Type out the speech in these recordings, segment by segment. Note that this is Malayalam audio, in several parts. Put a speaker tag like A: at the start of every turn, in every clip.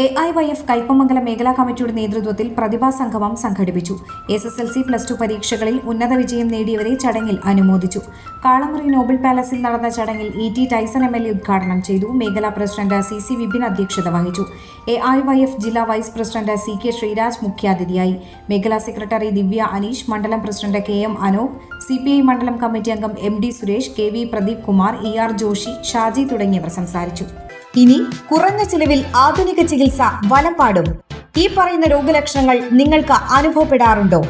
A: A I Y F Kaipamangalam മേഖലാ കമ്മിറ്റിയുടെ നേതൃത്വത്തിൽ പ്രതിഭാ സംഗമം സംഘടിപ്പിച്ചു. S S L C plus two പരീക്ഷകളിൽ ഉന്നത വിജയം നേടിയവരെ ചടങ്ങിൽ അനുമോദിച്ചു. കാളമുറി നോബൽ പാലസിൽ നടന്ന ചടങ്ങിൽ E T Tyson M L A ഉദ്ഘാടനം ചെയ്തു. മേഖലാ പ്രസിഡന്റ് സി സി വിപിൻ അധ്യക്ഷത വഹിച്ചു. എ ഐ വൈ എഫ് ജില്ലാ vice president C K Sreeraj മുഖ്യാതിഥിയായി. മേഖലാ സെക്രട്ടറി ദിവ്യ അനീഷ് മണ്ഡലം president K M Anoop C P I മണ്ഡലം കമ്മിറ്റി അംഗം M D Suresh K V Pradeep Kumar E R Joshi Shaji തുടങ്ങിയവർ സംസാരിച്ചു.
B: ഇനി കുറഞ്ഞ ചിലവിൽ ആധുനിക ചികിത്സ വലപ്പാടും. ഈ പറയുന്ന രോഗലക്ഷണങ്ങൾ നിങ്ങൾക്ക് അനുഭവപ്പെടാറുണ്ടോ?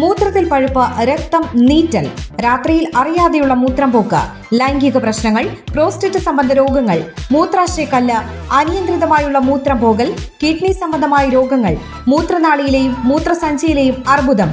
B: മൂത്രത്തിൽ പഴുപ്പ് രക്തം നീറ്റൽ. രാത്രിയിൽ അറിയാതെയുള്ള മൂത്രം പോക്ക് ലൈംഗിക പ്രശ്നങ്ങൾ പ്രോസ്റ്റേറ്റ് സംബന്ധ രോഗങ്ങൾ മൂത്രാശയക്കല്ല് അനിയന്ത്രിതമായുള്ള മൂത്രം പോകൽ കിഡ്നി സംബന്ധമായ രോഗങ്ങൾ മൂത്രനാളിയിലെയും മൂത്രസഞ്ചിയിലെയും അർബുദം.